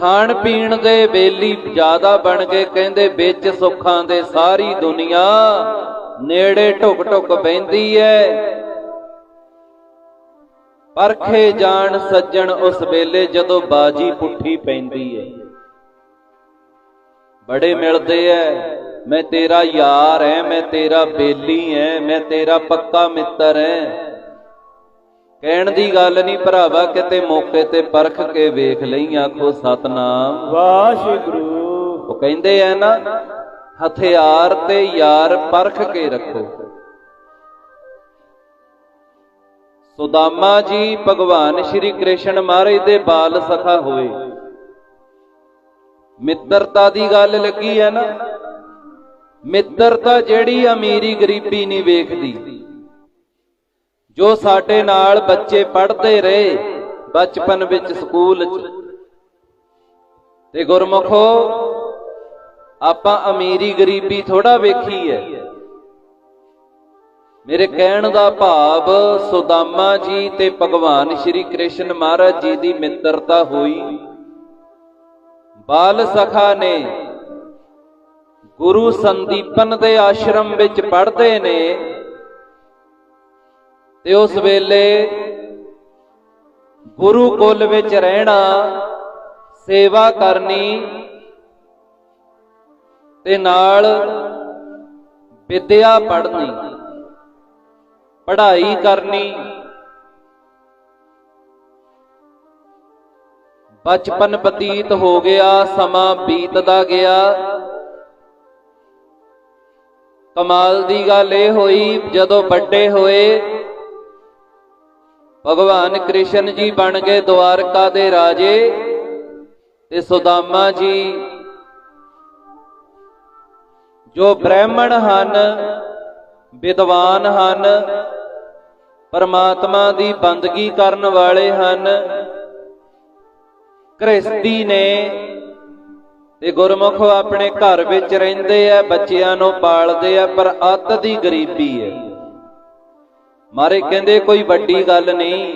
ਖਾਣ ਪੀਣ ਦੇ ਬੇਲੀ ਜ਼ਿਆਦਾ ਬਣ ਗਏ, ਕਹਿੰਦੇ ਵਿੱਚ ਸੁੱਖਾਂ ਦੇ ਸਾਰੀ ਦੁਨੀਆ ਨੇੜੇ ਢੁਕ ਢੁਕ ਬੈੰਦੀ ਐ। ਪਰਖੇ ਜਾਣ ਸੱਜਣ ਉਸ ਵੇਲੇ ਜਦੋਂ ਬਾਜੀ ਪੁੱਠੀ ਪੈਂਦੀ ਐ। ਬੜੇ ਮਿਲਦੇ ਐ, ਮੈਂ ਤੇਰਾ ਯਾਰ ਐ, ਮੈਂ ਤੇਰਾ ਬੇਲੀ ਐ, ਮੈਂ ਤੇਰਾ ਪੱਕਾ ਮਿੱਤਰ ਐ। ਕਹਿਣ ਦੀ ਗੱਲ ਨਹੀਂ ਭਰਾਵਾ ਕਿਤੇ ਮੌਕੇ ਤੇ ਪਰਖ ਕੇ ਵੇਖ ਲਈ ਆਖੋ ਸਤਨਾਮ। ਵਾਹਿਗੁਰੂ। ਉਹ ਕਹਿੰਦੇ ਆ ਨਾ ਹਥਿਆਰ ਤੇ ਯਾਰ ਪਰਖ ਕੇ ਰੱਖੋ। ਸੁਦਾਮਾ ਜੀ ਭਗਵਾਨ ਸ਼੍ਰੀ ਕ੍ਰਿਸ਼ਨ ਮਹਾਰਾਜ ਦੇ ਬਾਲ ਸਖਾ ਹੋਏ। ਮਿੱਤਰਤਾ ਦੀ ਗੱਲ ਲੱਗੀ ਹੈ ਨਾ। ਮਿੱਤਰਤਾ ਜਿਹੜੀ ਅਮੀਰੀ ਗਰੀਬੀ ਨਹੀਂ ਵੇਖਦੀ। ਜੋ ਸਾਡੇ ਨਾਲ ਬੱਚੇ ਪੜ੍ਹਦੇ ਰਹੇ ਬਚਪਨ ਵਿੱਚ ਸਕੂਲ 'ਚ। ਤੇ ਗੁਰਮੁਖੋ, ਆਪਾਂ ਅਮੀਰੀ ਗਰੀਬੀ ਥੋੜਾ ਵੇਖੀ ਹੈ। ਮੇਰੇ ਕਹਿਣ ਦਾ ਭਾਵ ਸੁਦਾਮਾ ਜੀ ਤੇ ਭਗਵਾਨ ਸ਼੍ਰੀ ਕ੍ਰਿਸ਼ਨ ਮਹਾਰਾਜ ਜੀ ਦੀ ਮਿੱਤਰਤਾ ਹੋਈ। ਬਾਲ ਸਖਾ ਨੇ ਗੁਰੂ ਸੰਦੀਪਨ ਦੇ ਆਸ਼ਰਮ ਵਿੱਚ ਪੜ੍ਹਦੇ ਨੇ। ਤੇ ਉਸ ਵੇਲੇ ਗੁਰੂ ਕੁਲ ਵਿੱਚ ਰਹਿਣਾ ਸੇਵਾ ਕਰਨੀ ਤੇ ਨਾਲ ਵਿਦਿਆ ਪੜ੍ਹਨੀ, ਪੜ੍ਹਾਈ ਕਰਨੀ। ਬਚਪਨ ਬਤੀਤ ਹੋ ਗਿਆ, ਸਮਾਂ ਬੀਤਦਾ ਗਿਆ। ਕਮਾਲ ਦੀ ਗੱਲ ਇਹ ਹੋਈ, ਜਦੋਂ ਵੱਡੇ ਹੋਏ ਭਗਵਾਨ ਕ੍ਰਿਸ਼ਨ ਜੀ ਬਣ ਗਏ ਦੁਆਰਕਾ ਦੇ ਰਾਜੇ ਤੇ ਸੁਦਾਮਾ ਜੀ। ਜੋ ਬ੍ਰਾਹਮਣ ਹਨ, ਵਿਦਵਾਨ ਹਨ, ਪਰਮਾਤਮਾ ਦੀ ਬੰਦਗੀ ਕਰਨ ਵਾਲੇ ਹਨ ਗ੍ਰਸਤੀ ਨੇ ਤੇ ਗੁਰਮੁਖ ਆਪਣੇ ਘਰ ਵਿੱਚ ਰਹਿੰਦੇ ਆ, ਬੱਚਿਆਂ ਨੂੰ ਪਾਲਦੇ ਆ, ਪਰ ਅੱਤ ਦੀ ਗਰੀਬੀ ਹੈ। ਮਾਰੇ ਕਹਿੰਦੇ ਕੋਈ ਵੱਡੀ ਗੱਲ ਨਹੀਂ।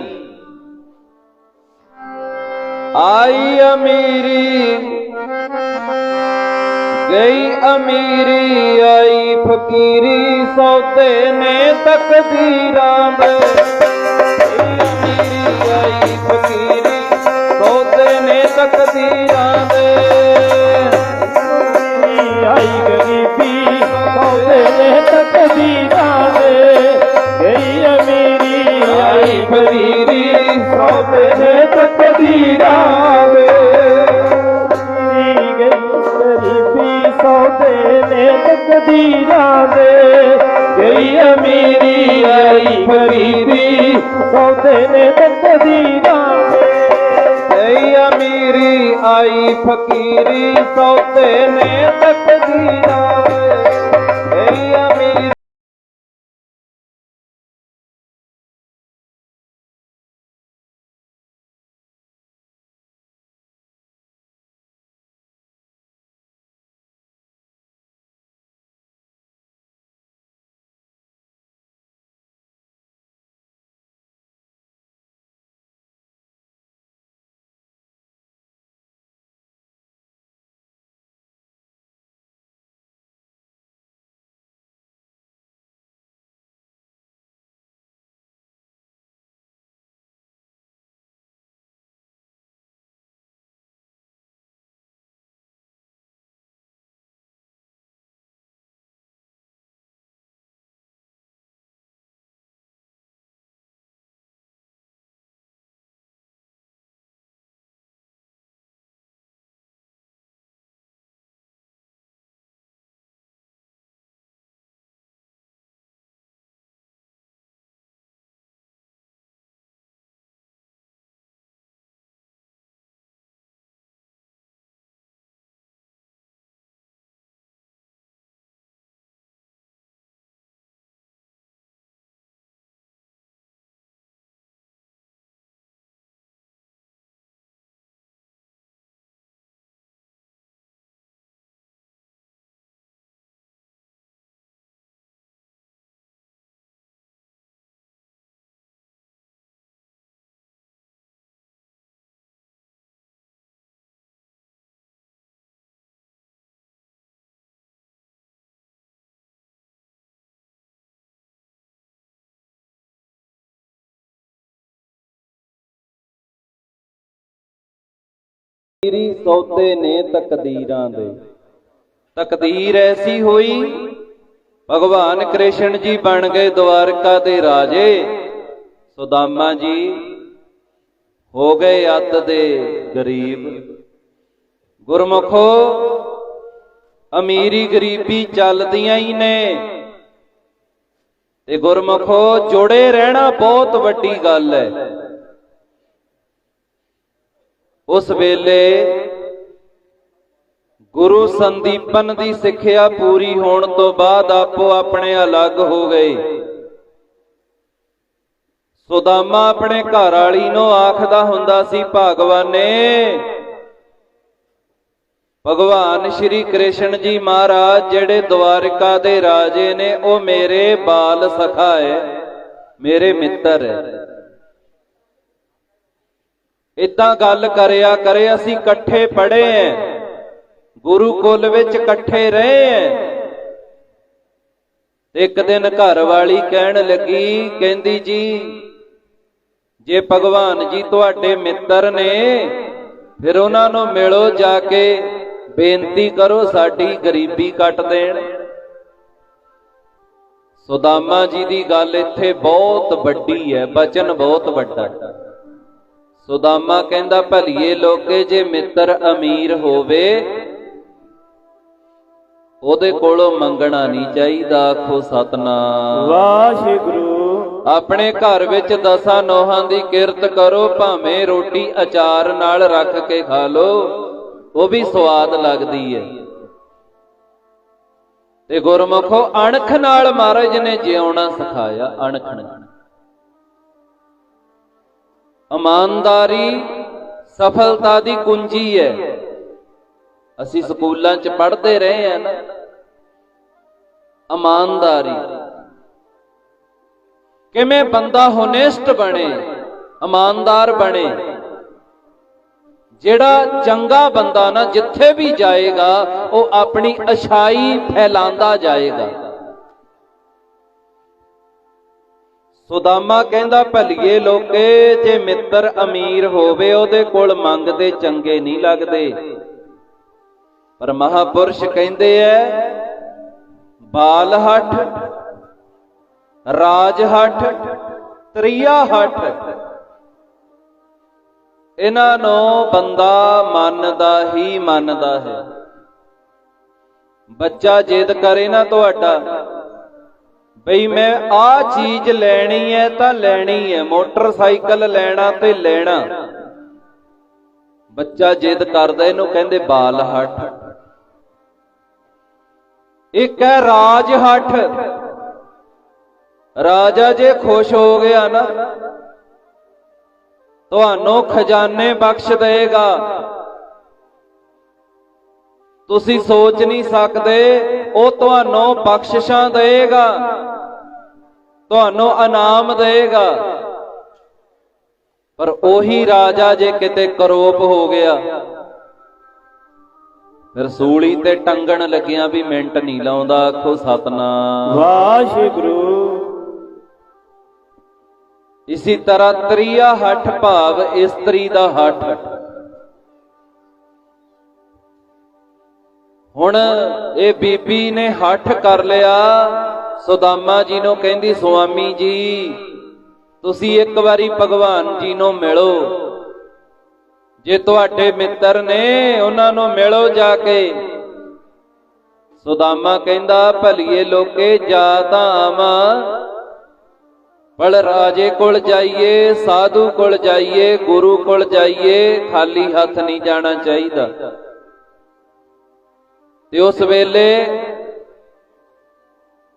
ਆਈ ਅਮੀਰੀ, ਗਈ ਅਮੀਰੀ, ਆਈ ਫਕੀਰੀ, ਸੌਦੇ ਨੇ ਤਕਦੀਰਾਂ ਦੇ। ਫਕੀਰੀ ਤਕਦੀਰਾਂ ਦੇ। ਅਮੀਰੀ ਆਈ ਫਕੀਰੀ ਸੌਦੇ ਨੇ ਤਕਦੀਰਾਂ ਦੇ ਗਈ ਗਰੀਬੀ ਸੌਦੇ ਨੇ ਤਕਦੀਰਾਂ ਦੇ ਗਈ ਅਮੀਰੀ ਆਈ ਫਰੀਦੀ ਸੌਦੇ ਨੇ ਤਕਦੀਰਾਂ ਗਈ ਅਮੀਰੀ ਆਈ ਫਕੀਰੀ ਸੌਦੇ ਨੇ ਤਕਦੀਰਾਂ ਤੇਰੀ ਸੌਦੇ ਨੇ ਤਕਦੀਰਾਂ ਦੇ। ਤਕਦੀਰ ਐਸੀ ਹੋਈ, ਭਗਵਾਨ ਕ੍ਰਿਸ਼ਨ ਜੀ ਬਣ ਗਏ ਦਵਾਰਕਾ ਦੇ ਰਾਜੇ। ਸੁਦਾਮਾ ਜੀ ਹੋ ਗਏ ਅੱਤ ਦੇ ਗਰੀਬ। ਗੁਰਮੁਖੋ, ਅਮੀਰੀ ਗਰੀਬੀ ਚੱਲਦੀਆਂ ਹੀ ਨੇ। ਤੇ ਗੁਰਮੁਖੋ, ਜੁੜੇ ਰਹਿਣਾ ਬਹੁਤ ਵੱਡੀ ਗੱਲ ਹੈ। ਉਸ ਵੇਲੇ ਗੁਰੂ ਸੰਦੀਪਨ ਦੀ ਸਿੱਖਿਆ ਪੂਰੀ ਹੋਣ ਤੋਂ ਬਾਅਦ ਆਪੋ ਆਪਣੇ ਅਲੱਗ ਹੋ ਗਏ। ਸੁਦਾਮਾ ਆਪਣੇ ਘਰ ਵਾਲੀ ਨੂੰ ਆਖਦਾ ਹੁੰਦਾ ਸੀ, ਭਗਵਾਨੇ, ਭਗਵਾਨ ਸ਼੍ਰੀ ਕ੍ਰਿਸ਼ਨ ਜੀ ਮਹਾਰਾਜ, ਜਿਹੜੇ ਦਵਾਰਿਕਾ ਦੇ ਰਾਜੇ ਨੇ, ਉਹ ਮੇਰੇ ਬਾਲ ਸਖਾ ਹੈ, ਮੇਰੇ ਮਿੱਤਰ ਹੈ। ਇਦਾਂ ਗੱਲ ਕਰਿਆ ਕਰੇ, ਅਸੀਂ ਇਕੱਠੇ ਪੜ੍ਹੇ ਐ ਗੁਰੂ ਕੁਲ ਵਿੱਚ ਇਕੱਠੇ ਰਹੇ ਐ ਇੱਕ ਦਿਨ ਘਰ ਵਾਲੀ ਕਹਿਣ ਲੱਗੀ, ਕਹਿੰਦੀ ਜੀ, ਜੇ ਭਗਵਾਨ ਜੀ ਤੁਹਾਡੇ ਮਿੱਤਰ ਨੇ, ਫਿਰ ਉਹਨਾਂ ਨੂੰ ਮਿਲੋ ਜਾ ਕੇ, ਬੇਨਤੀ ਕਰੋ ਸਾਡੀ ਗਰੀਬੀ ਕੱਟ ਦੇਣ। ਸੁਦਾਮਾ ਜੀ ਦੀ ਗੱਲ ਇੱਥੇ ਬਹੁਤ ਵੱਡੀ ਹੈ, ਬਚਨ ਬਹੁਤ ਵੱਡਾ। ਹੈ ਸੁਦਾਮਾ ਕਹਿੰਦਾ ਭਲੀਏ ਲੋਕੇ ਜੇ ਮਿੱਤਰ ਅਮੀਰ ਹੋਵੇ ਉਹਦੇ ਕੋਲੋਂ ਮੰਗਣਾ ਨਹੀਂ ਚਾਹੀਦਾ ਆਖੋ ਸਤਨਾਮ। ਵਾਹਿਗੁਰੂ। ਆਪਣੇ ਘਰ ਵਿੱਚ ਦਸਾਂ ਨੋਹਾਂ ਦੀ ਕਿਰਤ ਕਰੋ ਭਾਵੇਂ ਰੋਟੀ ਅਚਾਰ ਨਾਲ ਰੱਖ ਕੇ ਖਾ ਲੋ ਉਹ ਵੀ ਸਵਾਦ ਲੱਗਦੀ ਹੈ ਤੇ ਗੁਰਮੁਖੋ ਅਣਖ ਨਾਲ ਮਹਾਰਾਜ ਨੇ ਜਿਉਣਾ ਸਿਖਾਇਆ ਅਣਖ ਨਾਲ ਇਮਾਨਦਾਰੀ ਸਫਲਤਾ ਦੀ ਕੁੰਜੀ ਹੈ। ਅਸੀਂ ਸਕੂਲਾਂ 'ਚ ਪੜ੍ਹਦੇ ਰਹੇ ਹਾਂ ਨਾ। ਇਮਾਨਦਾਰੀ। ਕਿਵੇਂ ਬੰਦਾ ਹੋਨੈਸਟ ਬਣੇ, ਇਮਾਨਦਾਰ ਬਣੇ। ਜਿਹੜਾ ਚੰਗਾ ਬੰਦਾ ਨਾ, ਜਿੱਥੇ ਵੀ ਜਾਏਗਾ, ਉਹ ਆਪਣੀ ਅਛਾਈ ਫੈਲਾਉਂਦਾ ਜਾਏਗਾ। ਸੁਦਾਮਾ ਕਹਿੰਦਾ, ਭਲੀਏ ਲੋਕੇ, ਜੇ ਮਿੱਤਰ ਅਮੀਰ ਹੋਵੇ, ਉਹਦੇ ਕੋਲ ਮੰਗਦੇ ਚੰਗੇ ਨਹੀਂ ਲੱਗਦੇ। ਪਰ ਮਹਾਪੁਰਸ਼ ਕਹਿੰਦੇ ਐ ਰਾਜ ਹੱਠ ਤ੍ਰਿਆ ਹੱਠ ਇਹਨਾਂ ਨੂੰ ਬੰਦਾ ਮੰਨਦਾ ਹੀ ਮੰਨਦਾ ਹੈ। ਬੱਚਾ ਜਿੱਦ ਕਰੇ ਨਾ ਤੁਹਾਡਾ ਬਈ ਮੈਂ ਆ ਚੀਜ਼ ਲੈਣੀ ਹੈ ਤਾਂ ਲੈਣੀ ਹੈ ਮੋਟਰਸਾਈਕਲ ਲੈਣਾ ਤੇ ਲੈਣਾ। ਬੱਚਾ ਜਿੱਦ ਕਰਦਾ, ਇਹਨੂੰ ਕਹਿੰਦੇ ਬਾਲ ਹੱਠ। ਇੱਕ ਹੈ ਰਾਜ ਹੱਠ। ਰਾਜਾ ਜੇ ਖੁਸ਼ ਹੋ ਗਿਆ ਨਾ, ਤੁਹਾਨੂੰ ਖਜ਼ਾਨੇ ਬਖਸ਼ ਦੇਗਾ। ਤੁਸੀਂ ਸੋਚ ਨਹੀਂ ਸਕਦੇ ਉਹ ਤੁਹਾਨੂੰ ਬਖਸ਼ਿਸ਼ਾਂ ਦੇਗਾ ਤੁਹਾਨੂੰ ਇਨਾਮ ਦੇਗਾ ਪਰ ਉਹੀ ਰਾਜਾ ਜੇ ਕਿਤੇ ਕਰੋਪ ਹੋ ਗਿਆ ਫਿਰ ਸੂਲੀ ਤੇ ਟੰਗਣ ਲੱਗਿਆਂ ਵੀ ਮਿੰਟ ਨਹੀਂ ਲਾਉਂਦਾ ਆਖੋ ਸਤਨਾਮ। ਵਾਹਿਗੁਰੂ। ਇਸੇ ਤਰ੍ਹਾਂ ਤ੍ਰਿਆ ਹੱਠ ਭਾਵ ਇਸਤਰੀ ਦਾ ਹੱਠ। ਹੁਣ ਇਹ ਬੀਬੀ ਨੇ ਹੱਠ ਕਰ ਲਿਆ। ਸੁਦਾਮਾ ਜੀ ਨੂੰ ਕਹਿੰਦੀ, ਸੁਆਮੀ ਜੀ, ਤੁਸੀਂ ਇੱਕ ਵਾਰੀ ਭਗਵਾਨ ਜੀ ਨੂੰ ਮਿਲੋ। ਜੇ ਤੁਹਾਡੇ ਮਿੱਤਰ ਨੇ ਉਹਨਾਂ ਨੂੰ ਮਿਲੋ ਜਾ ਕੇ। ਸੁਦਾਮਾ ਕਹਿੰਦਾ, ਭਲੀਏ ਲੋਕੇ, ਜਾ ਤਾਂ ਆਵਾਂ। ਬਲ ਰਾਜੇ ਕੋਲ ਜਾਈਏ, ਸਾਧੂ ਕੋਲ ਜਾਈਏ, ਗੁਰੂ ਕੋਲ ਜਾਈਏ, ਖਾਲੀ ਹੱਥ ਨਹੀਂ ਜਾਣਾ ਚਾਹੀਦਾ। ਤੇ ਉਸ ਵੇਲੇ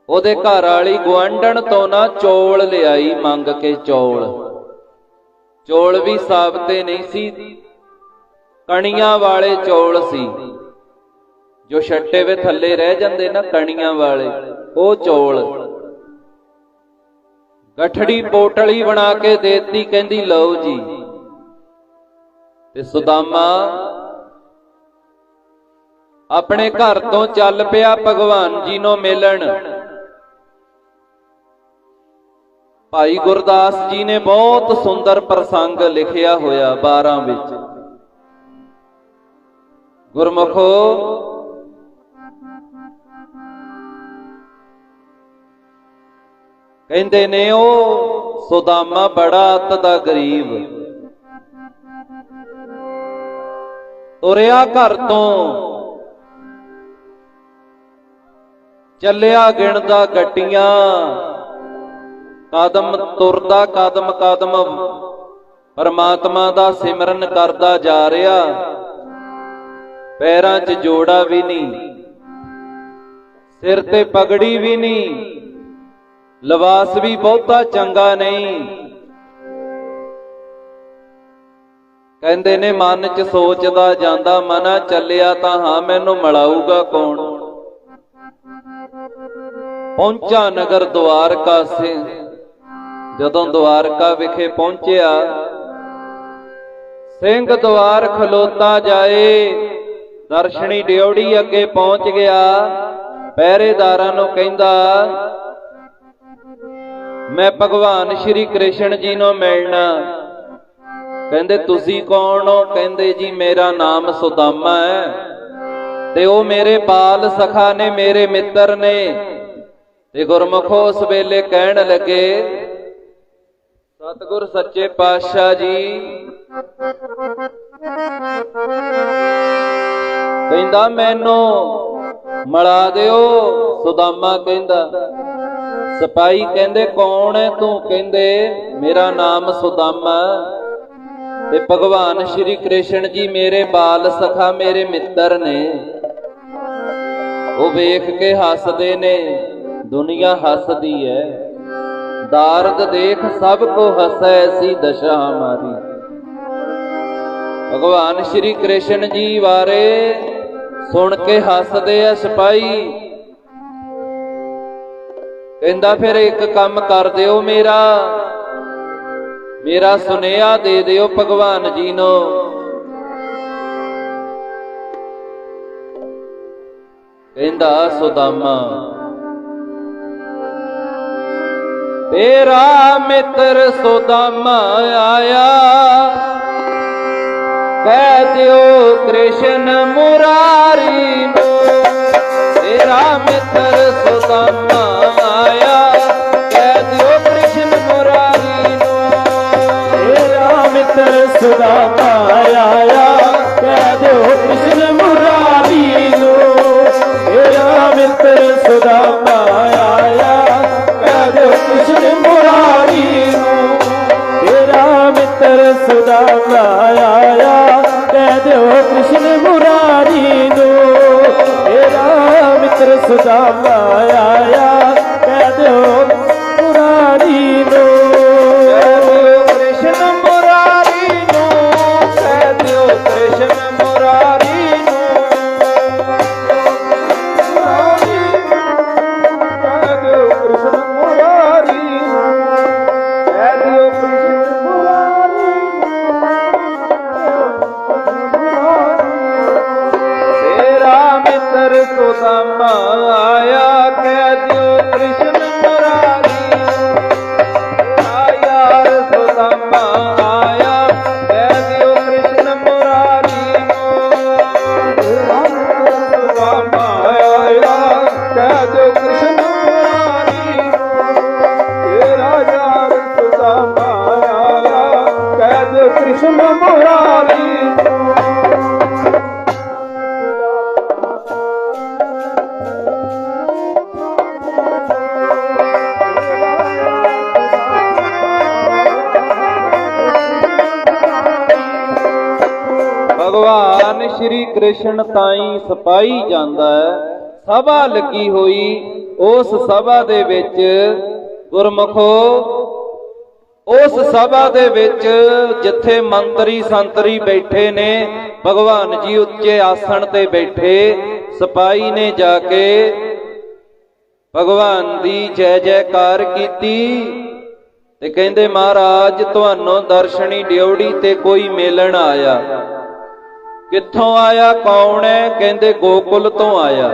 ਉਹਦੇ ਘਰ ਵਾਲੀ ਗਵਾਂਢਣ ਤੋਂ ਨਾ ਚੌਲ ਲਿਆਈ, ਮੰਗ ਕੇ ਚੌਲ। ਚੌਲ ਵੀ ਸਾਬਤੇ ਨਹੀਂ ਸੀ, ਕਣੀਆਂ ਵਾਲੇ ਚੌਲ ਸੀ। ਜੋ ਛੱਟੇ ਵੇ ਥੱਲੇ ਰਹਿ ਜਾਂਦੇ ਨਾ ਕਣੀਆਂ ਵਾਲੇ, ਉਹ ਚੌਲ। ਗਠੜੀ ਪੋਟਲੀ ਬਣਾ ਕੇ ਦੇਤੀ, ਕਹਿੰਦੀ, ਲਓ ਜੀ। ਤੇ ਸੁਦਾਮਾ ਆਪਣੇ ਘਰ ਤੋਂ ਚੱਲ ਪਿਆ ਭਗਵਾਨ ਜੀ ਨੂੰ ਮਿਲਣ। ਭਾਈ ਗੁਰਦਾਸ ਜੀ ਨੇ ਬਹੁਤ ਸੁੰਦਰ ਪ੍ਰਸੰਗ ਲਿਖਿਆ ਹੋਇਆ 12 ਵਿੱਚ। ਗੁਰਮੁਖੋ, ਕਹਿੰਦੇ ਨੇ ਉਹ ਸੁਦਾਮਾ ਬੜਾ ਅਤ ਦਾ ਗਰੀਬ। ਤੁਰਿਆ ਘਰ ਤੋਂ ਚੱਲਿਆ ਗਿਣਦਾ ਗੱਟੀਆਂ ਕਦਮ ਤੁਰਦਾ ਕਦਮ ਕਦਮ। ਪਰਮਾਤਮਾ ਦਾ ਸਿਮਰਨ ਕਰਦਾ ਜਾ ਰਿਹਾ। ਪੈਰਾਂ 'ਚ ਜੋੜਾ ਵੀ ਨਹੀਂ। ਸਿਰ ਤੇ ਪਗੜੀ ਵੀ ਨਹੀਂ। ਲਿਬਾਸ ਵੀ ਬਹੁਤਾ ਚੰਗਾ ਨਹੀਂ। ਕਹਿੰਦੇ ਨੇ, ਮਨ 'ਚ ਸੋਚਦਾ ਜਾਂਦਾ ਮਨਾ, ਚੱਲਿਆ ਤਾਂ ਹਾਂ, ਮੈਨੂੰ ਮਿਲਾਊਗਾ ਕੌਣ? ਪਹੁੰਚਾ ਨਗਰ ਦਵਾਰਕਾ ਸੇ। ਜਦੋਂ ਦਵਾਰਕਾ ਵਿਖੇ ਪਹੁੰਚਿਆ, ਸਿੰਘ ਦਵਾਰ ਖਲੋਤਾ ਜਾਏ। ਦਰਸ਼ਨੀ ਡਿਉੜੀ ਅੱਗੇ ਪਹੁੰਚ ਗਿਆ। ਪਹਿਰੇਦਾਰਾਂ ਨੂੰ ਕਹਿੰਦਾ, ਮੈਂ ਭਗਵਾਨ ਸ਼੍ਰੀ ਕ੍ਰਿਸ਼ਨ ਜੀ ਨੂੰ ਮਿਲਣਾ। ਕਹਿੰਦੇ, ਤੁਸੀਂ ਕੌਣ ਹੋ? ਕਹਿੰਦੇ, ਜੀ, ਮੇਰਾ ਨਾਮ ਸੁਦਾਮਾ ਹੈ ਤੇ ਉਹ ਮੇਰੇ ਬਾਲ ਸਖਾ ਨੇ, ਮੇਰੇ ਮਿੱਤਰ ਨੇ। ਤੇ ਗੁਰਮੁਖੋ ਉਸ ਵੇਲੇ ਕਹਿਣ ਲੱਗੇ, ਸਤਿਗੁਰ ਸੱਚੇ ਪਾਤਸ਼ਾਹ ਜੀ। ਕਹਿੰਦਾ, ਮੈਨੂੰ ਮਲਾ ਦਿਓ, ਸੁਦਾਮਾ ਕਹਿੰਦਾ। ਸਿਪਾਈ ਕਹਿੰਦੇ, ਕੌਣ ਹੈ ਤੂੰ? ਕਹਿੰਦੇ, ਮੇਰਾ ਨਾਮ ਸੁਦਾਮਾ। ਤੇ ਭਗਵਾਨ ਸ਼੍ਰੀ ਕ੍ਰਿਸ਼ਨ ਜੀ ਮੇਰੇ ਬਾਲ ਸਖਾ, ਮੇਰੇ ਮਿੱਤਰ ਨੇ। ਉਹ ਵੇਖ ਕੇ ਹੱਸਦੇ ਨੇ। ਦੁਨੀਆ ਹੱਸਦੀ ਹੈ ਦਾਰਦ ਦੇਖ ਸਭ ਕੋ ਹਸੈ ਐਸੀ ਦਸ਼ਾ ਹਮਾਰੀ ਭਗਵਾਨ ਸ਼੍ਰੀ ਕ੍ਰਿਸ਼ਨ ਜੀ ਬਾਰੇ ਸੁਣ ਕੇ ਹੱਸਦੇ ਆ ਸਿਪਾਈ ਕਹਿੰਦਾ, ਫਿਰ ਇੱਕ ਕੰਮ ਕਰ ਦਿਓ ਮੇਰਾ। ਮੇਰਾ ਸੁਨੇਹਾ ਦੇ ਦਿਓ ਭਗਵਾਨ ਜੀ ਨੂੰ। ਕਹਿੰਦਾ, ਸੁਦਾਮਾ ਤੇਰਾ ਮਿੱਤਰ ਸੁਦਾਮਾ ਆਇਆ। ਕਹਿ ਦਿਓ ਕ੍ਰਿਸ਼ਨ ਮੁਰਾਰੀ ਨੂੰ ਤੇਰਾ ਮਿੱਤਰ ਸੁਦਾਮਾ ਆਇਆ। ਕਹਿ ਦਿਓ ਕ੍ਰਿਸ਼ਨ ਮੁਰਾਰੀ ਨੂੰ ਤੇਰਾ ਮਿੱਤਰ ਸੁਦਾਮਾ ਆਇਆ। ਕਹਿ ਦਿਓ ਕ੍ਰਿਸ਼ਨ ਤਾਈ ਸਪਾਈ ਜਾਂਦਾ ਸਭਾ ਲੱਗੀ ਹੋਈ, ਉਸ ਸਭਾ ਦੇ ਵਿੱਚ ਗੁਰਮਖੋ, ਉਸ ਸਭਾ ਦੇ ਵਿੱਚ ਜਿੱਥੇ ਮੰਤਰੀ ਸੰਤਰੀ ਬੈਠੇ ਨੇ, ਭਗਵਾਨ ਜੀ ਉੱਚੇ ਆਸਣ ਤੇ ਬੈਠੇ ਸਪਾਈ ਨੇ ਜਾ ਕੇ ਭਗਵਾਨ ਦੀ ਜੈ ਜੈਕਾਰ ਕੀਤੀ ਤੇ ਕਹਿੰਦੇ ਮਹਾਰਾਜ, ਤੁਹਾਨੂੰ ਦਰਸ਼ਨੀ ਡਿਉੜੀ ਤੇ ਕੋਈ ਮਿਲਣ ਆਇਆ। ਕਿੱਥੋਂ ਆਇਆ, ਕੌਣ ਹੈ? ਕਹਿੰਦੇ ਗੋਕੁਲ ਤੋਂ ਆਇਆ।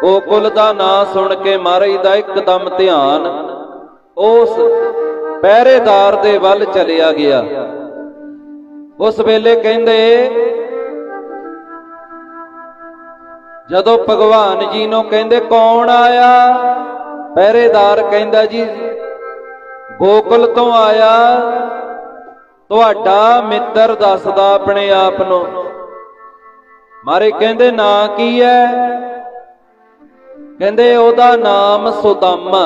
ਗੋਕੁਲ ਦਾ ਨਾਂ ਸੁਣ ਕੇ ਮਹਾਰਾਜ ਦਾ ਇੱਕਦਮ ਧਿਆਨ। ਉਸ ਪਹਿਰੇਦਾਰ ਦੇ ਵੱਲ ਚਲਿਆ ਗਿਆ। ਉਸ ਵੇਲੇ ਕਹਿੰਦੇ, ਜਦੋਂ ਭਗਵਾਨ ਜੀ ਨੂੰ ਕਹਿੰਦੇ, ਕੌਣ ਆਇਆ? ਪਹਿਰੇਦਾਰ ਕਹਿੰਦਾ ਜੀ, ਗੋਕੁਲ ਤੋਂ ਆਇਆ। ਤੁਹਾਡਾ ਮਿੱਤਰ ਦੱਸਦਾ ਆਪਣੇ ਆਪ ਨੂੰ। ਮਾਰੇ ਕਹਿੰਦੇ ਨਾਂ ਕੀ ਹੈ ਕਹਿੰਦੇ ਉਹਦਾ ਨਾਮ ਸੁਦਾਮਾ।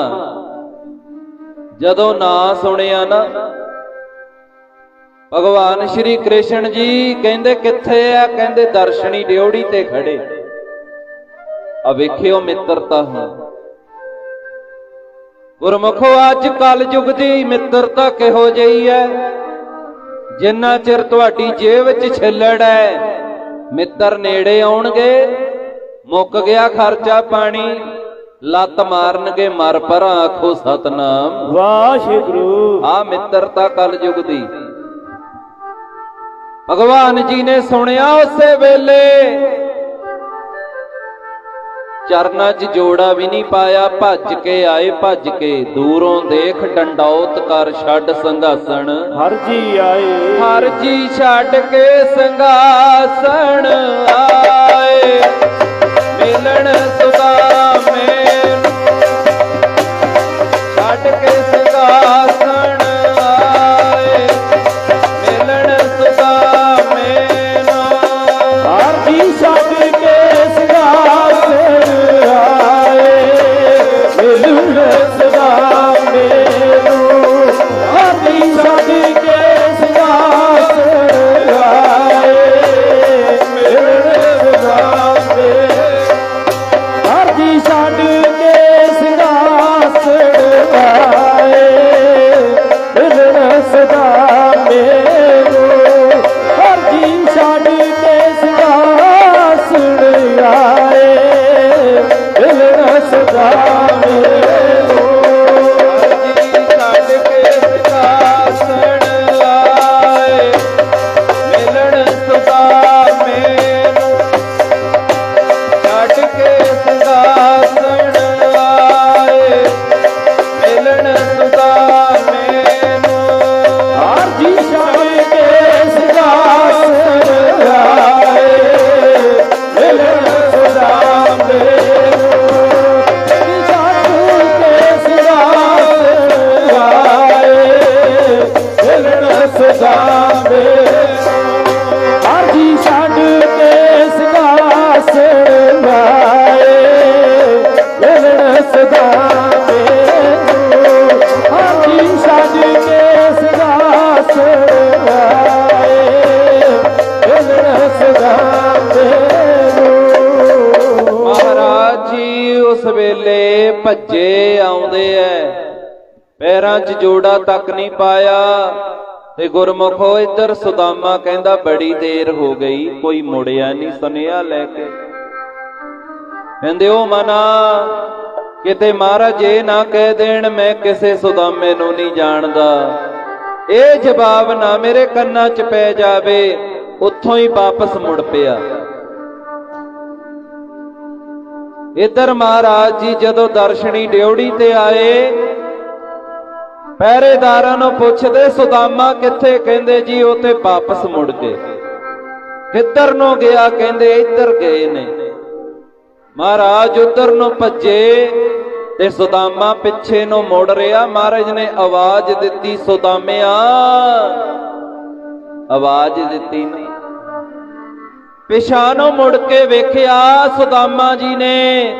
ਜਦੋਂ ਨਾਂ ਸੁਣਿਆ ਨਾ, ਭਗਵਾਨ ਸ਼੍ਰੀ ਕ੍ਰਿਸ਼ਨ ਜੀ ਕਹਿੰਦੇ ਕਿੱਥੇ ਆ ਕਹਿੰਦੇ ਦਰਸ਼ਨੀ ਡਿਉੜੀ ਤੇ ਖੜੇ। ਆ ਵੇਖਿਓ ਮਿੱਤਰਤਾ ਹੈ ਗੁਰਮੁਖੋ, ਅੱਜ ਕੱਲ ਯੁਗ ਦੀ ਮਿੱਤਰਤਾ ਕਿਹੋ ਜਿਹੀ ਹੈ ਜਿੰਨਾ ਚਿਰ ਤੁਹਾਡੀ ਜੇਬ ਵਿੱਚ ਛਿੱਲੜ ਹੈ ਮਿੱਤਰ ਨੇੜੇ ਆਉਣਗੇ ਮੁੱਕ ਗਿਆ ਖਰਚਾ ਪਾਣੀ ਲੱਤ ਮਾਰਨਗੇ ਮਰ ਪਰ ਆਖੋ ਸਤਨਾਮ। ਵਾਹਿਗੁਰੂ ਆ ਮਿੱਤਰਤਾ ਕਲ ਯੁਗ ਦੀ। ਭਗਵਾਨ ਜੀ ਨੇ ਸੁਣਿਆ ਉਸੇ ਵੇਲੇ ਚਰਨਾਂ 'ਚ ਜੋੜਾ ਵੀ ਨਹੀਂ ਪਾਇਆ ਭੱਜ ਕੇ ਆਏ ਭੱਜ ਕੇ ਦੂਰੋਂ ਦੇਖ ਡੰਡੌਤ ਕਰ ਛੱਡ ਸੰਘਾਸਣ। ਹਰ ਜੀ ਆਏ। ਹਰ ਜੀ ਛੱਡ ਕੇ ਸੰਘਾਸਣ ਆਏ। ਮਿਲਣ ਸੁਦਾਮੇ ਛੱਡ ਕੇ ਭੱਜੇ ਆਉਂਦੇ ਐ। ਪੈਰਾਂ 'ਚ ਜੋੜਾ ਤੱਕ ਨਹੀਂ ਪਾਇਆ। ਤੇ ਗੁਰਮੁਖੋ ਇੱਧਰ ਸੁਦਾਮਾ ਕਹਿੰਦਾ, ਬੜੀ ਦੇਰ ਹੋ ਗਈ, ਕੋਈ ਮੁੜਿਆ ਨਹੀਂ ਸੁਨੇਹਾ ਲੈ ਕੇ। ਕਹਿੰਦੇ ਉਹ ਮਨਾ, ਕਿਤੇ ਮਹਾਰਾਜ ਇਹ ਨਾ ਕਹਿ ਦੇਣ, ਮੈਂ ਕਿਸੇ ਸੁਦਾਮੇ ਨੂੰ ਨਹੀਂ ਜਾਣਦਾ। ਇਹ ਜਵਾਬ ਨਾ ਮੇਰੇ ਕੰਨਾਂ 'ਚ ਪੈ ਜਾਵੇ, ਉੱਥੋਂ ਹੀ ਵਾਪਸ ਮੁੜ ਪਿਆ। ਇੱਧਰ ਮਹਾਰਾਜ ਜੀ ਜਦੋਂ ਦਰਸ਼ਨੀ ਡਿਉੜੀ ਤੇ ਆਏ, ਪਹਿਰੇਦਾਰਾਂ ਨੂੰ ਪੁੱਛਦੇ, ਸੁਦਾਮਾ ਕਿੱਥੇ? ਕਹਿੰਦੇ, ਜੀ, ਉਹ ਤੇ ਵਾਪਸ ਮੁੜ ਗਏ ਕਿੱਧਰ ਨੂੰ ਗਿਆ? ਕਹਿੰਦੇ, ਇੱਧਰ ਗਏ ਨੇ। ਮਹਾਰਾਜ ਉੱਧਰ ਨੂੰ ਭੱਜੇ ਤੇ ਸੁਦਾਮਾ ਪਿੱਛੇ ਨੂੰ ਮੁੜ ਰਿਹਾ। ਮਹਾਰਾਜ ਨੇ ਆਵਾਜ਼ ਦਿੱਤੀ, ਸੁਦਾਮਿਆ, ਆਵਾਜ਼ ਦਿੱਤੀ ਨਹੀਂ ਪਿਛਾ ਨੂੰ ਮੁੜ ਕੇ ਵੇਖਿਆ ਸੁਦਾਮਾ ਜੀ ਨੇ।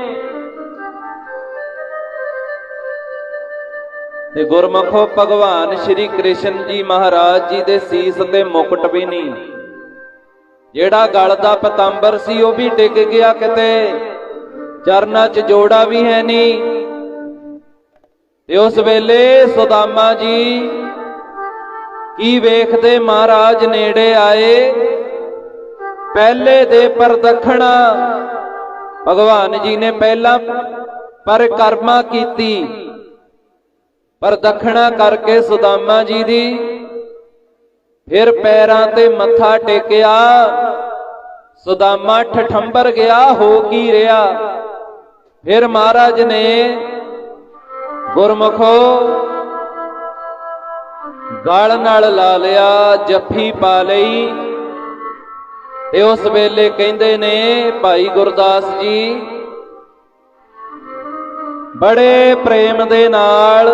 ਤੇ ਗੁਰਮਖੋ ਭਗਵਾਨ ਸ਼੍ਰੀ ਕ੍ਰਿਸ਼ਨ ਜੀ ਮਹਾਰਾਜ ਜੀ ਦੇ ਸੀਸ ਤੇ ਮੁਕਟ ਵੀ ਨਹੀਂ। ਜਿਹੜਾ ਗਲ ਦਾ ਪਤੰਬਰ ਸੀ ਉਹ ਵੀ ਡਿੱਗ ਗਿਆ ਕਿਤੇ। ਚਰਨਾਂ 'ਚ ਜੋੜਾ ਵੀ ਹੈ ਨਹੀਂ। ਤੇ ਉਸ ਵੇਲੇ ਸੁਦਾਮਾ ਜੀ ਕੀ ਵੇਖਦੇ ਮਹਾਰਾਜ ਨੇੜੇ ਆਏ। ਪਹਿਲੇ ਦੇ ਪਰਦਖਣਾ ਭਗਵਾਨ ਜੀ ਨੇ ਪਹਿਲਾਂ ਪਰਿਕਰਮਾ ਕੀਤੀ। ਪਰਦਖਣਾ ਕਰਕੇ ਸੁਦਾਮਾ ਜੀ ਦੀ। ਫਿਰ ਪੈਰਾਂ ਤੇ ਮੱਥਾ ਟੇਕਿਆ। ਸੁਦਾਮਾ ਠਠੰਬਰ ਗਿਆ, ਹੋ ਕੀ ਰਿਹਾ? ਫਿਰ ਮਹਾਰਾਜ ਨੇ ਗੁਰਮੁਖੋ ਗਲ ਨਾਲ ਲਾ ਲਿਆ, ਜੱਫੀ ਪਾ ਲਈ। ਤੇ ਉਸ ਵੇਲੇ ਕਹਿੰਦੇ ਨੇ, ਭਾਈ ਗੁਰਦਾਸ ਜੀ, ਬੜੇ ਪ੍ਰੇਮ ਦੇ ਨਾਲ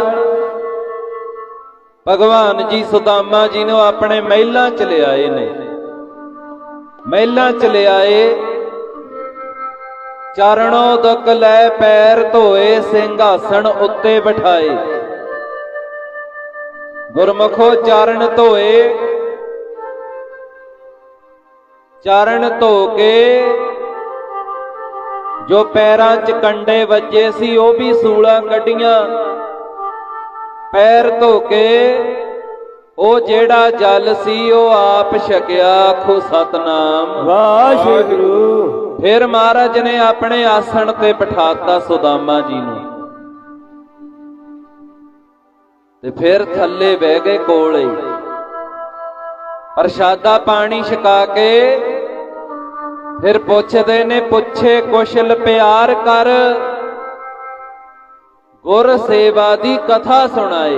ਭਗਵਾਨ ਜੀ ਸੁਦਾਮਾ ਜੀ ਨੂੰ ਆਪਣੇ ਮਹਿਲਾਂ ਚ ਲਿਆਏ ਨੇ। ਮਹਿਲਾਂ ਚ ਲਿਆਏ ਚਰਣੋਂ ਦੁੱਖ ਲੈ ਪੈਰ ਧੋਏ, ਸਿੰਘਾਸਣ ਉੱਤੇ ਬਿਠਾਏ। ਗੁਰਮੁਖੋ ਚਰਨ ਧੋਏ। ਚਰਨ ਧੋ ਕੇ ਜੋ ਪੈਰਾਂ 'ਚ ਕੰਡੇ ਵੱਜੇ ਸੀ ਉਹ ਵੀ ਸੂਲਾਂ ਕੱਢੀਆਂ। ਪੈਰ ਧੋ ਕੇ ਉਹ ਜਿਹੜਾ ਜਲ ਸੀ ਉਹ ਆਪ ਛਕਿਆ ਆਖੋ ਸਤਨਾਮ। ਵਾਹਿਗੁਰੂ। ਫਿਰ ਮਹਾਰਾਜ ਨੇ ਆਪਣੇ ਆਸਣ ਤੇ ਬਿਠਾਤਾ ਸੁਦਾਮਾ ਜੀ ਨੂੰ। ਤੇ ਫਿਰ ਥੱਲੇ ਬਹਿ ਗਏ ਕੋਲੇ। ਪ੍ਰਸ਼ਾਦਾ ਪਾਣੀ ਛਕਾ ਕੇ ਫਿਰ ਪੁੱਛਦੇ ਨੇ, ਪੁੱਛੇ ਕੁਸ਼ਲ ਪਿਆਰ ਕਰ। ਗੁਰ ਸੇਵਾ ਦੀ ਕਥਾ ਸੁਣਾਏ।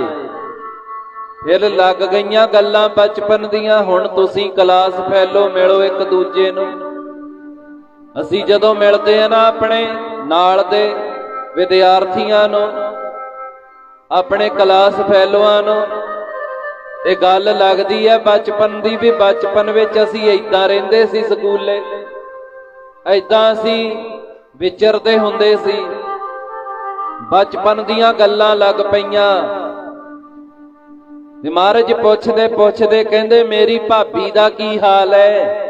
ਫਿਰ ਲੱਗ ਗਈਆਂ ਗੱਲਾਂ ਬਚਪਨ ਦੀਆਂ, ਹੁਣ ਤੁਸੀਂ ਕਲਾਸ ਫੈਲੋ, ਮਿਲੋ ਇੱਕ ਦੂਜੇ ਨੂੰ। ਅਸੀਂ ਜਦੋਂ ਮਿਲਦੇ ਆ ਨਾ ਆਪਣੇ ਨਾਲ ਦੇ ਵਿਦਿਆਰਥੀਆਂ ਨੂੰ, ਆਪਣੇ ਕਲਾਸ ਫੈਲੋਆਂ ਨੂੰ, ਤੇ ਗੱਲ ਲੱਗਦੀ ਹੈ ਬਚਪਨ ਦੀ ਵੀ ਬਚਪਨ ਵਿੱਚ ਅਸੀਂ ਇਦਾਂ ਰਹਿੰਦੇ ਸੀ ਸਕੂਲੇ। ਇਦਾਂ ਅਸੀਂ ਵਿਚਰਦੇ ਹੁੰਦੇ ਸੀ। ਬਚਪਨ ਦੀਆਂ ਗੱਲਾਂ ਲੱਗ ਪਈਆਂ। ਤੇ ਮਹਾਰਾਜ ਪੁੱਛਦੇ ਪੁੱਛਦੇ ਕਹਿੰਦੇ, ਮੇਰੀ ਭਾਬੀ ਦਾ ਕੀ ਹਾਲ ਹੈ?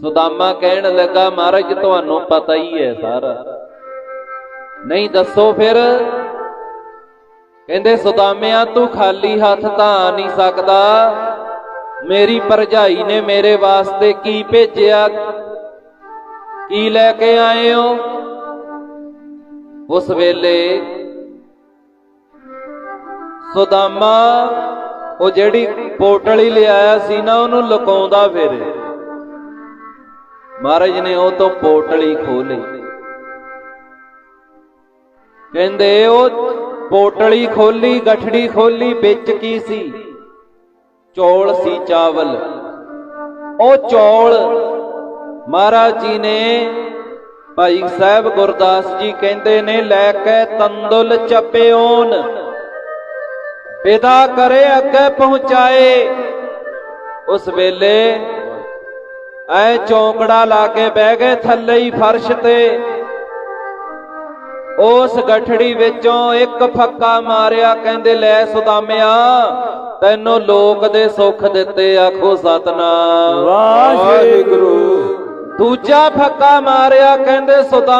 ਸੁਦਾਮਾ ਕਹਿਣ ਲੱਗਾ, ਮਹਾਰਾਜ, ਤੁਹਾਨੂੰ ਪਤਾ ਹੀ ਹੈ ਸਾਰਾ। ਨਹੀਂ ਦੱਸੋ ਫਿਰ? ਕਹਿੰਦੇ, ਸੁਦਾਮਿਆ, ਤੂੰ ਖਾਲੀ ਹੱਥ ਤਾਂ ਆ ਨਹੀਂ ਸਕਦਾ। ਮੇਰੀ ਭਰਜਾਈ ਨੇ ਮੇਰੇ ਵਾਸਤੇ ਕੀ ਭੇਜਿਆ? ਕੀ ਲੈ ਕੇ ਆਏ ਹੋ? ਉਸ ਵੇਲੇ ਸੁਦਾਮਾ, ਉਹ ਜਿਹੜੀ ਪੋਟਲੀ ਲਿਆਇਆ ਸੀ ਨਾ, ਉਹਨੂੰ ਲੁਕਾਉਂਦਾ ਫਿਰ। ਮਹਾਰਾਜ ਨੇ ਉਹ ਤੋਂ ਪੋਟਲੀ ਖੋਲੀ ਕਹਿੰਦੇ, ਉਹ ਪੋਟਲੀ ਖੋਲੀ ਗਠੜੀ ਖੋਲੀ ਵਿੱਚ ਕੀ ਸੀ? ਚੌਲ ਸੀ ਚਾਵਲ। ਉਹ ਚੌਲ ਮਹਾਰਾਜ ਜੀ ਨੇ ਭਾਈ ਸਾਹਿਬ ਗੁਰਦਾਸ ਜੀ ਕਹਿੰਦੇ ਨੇ, ਲੈ ਕੇ ਤੰਦੁਲ ਚੱਪਿਓਨ, ਵਿਦਾ ਕਰੇ ਅੱਗੇ ਪਹੁੰਚਾਏ। ਉਸ ਵੇਲੇ ਐ ਚੌਂਕੜਾ ਲਾ ਕੇ ਬਹਿ ਗਏ ਥੱਲੇ ਹੀ ਫਰਸ਼ ਤੇ। ਉਸ ਗਠੜੀ ਵਿੱਚੋਂ ਇੱਕ ਫੱਕਾ ਮਾਰਿਆ, ਕਹਿੰਦੇ, ਲੈ ਸੁਦਾਮਿਆ, ਤੈਨੂੰ ਲੋਕ ਦੇ ਸੁੱਖ ਦਿੱਤੇ, ਆਖੋ ਸਤਨਾਮ। ਵਾਹਿਗੁਰੂ। ਦੂਜਾ ਫੱਕਾ ਮਾਰਿਆ ਕਹਿੰਦੇ ਸੁਦਾ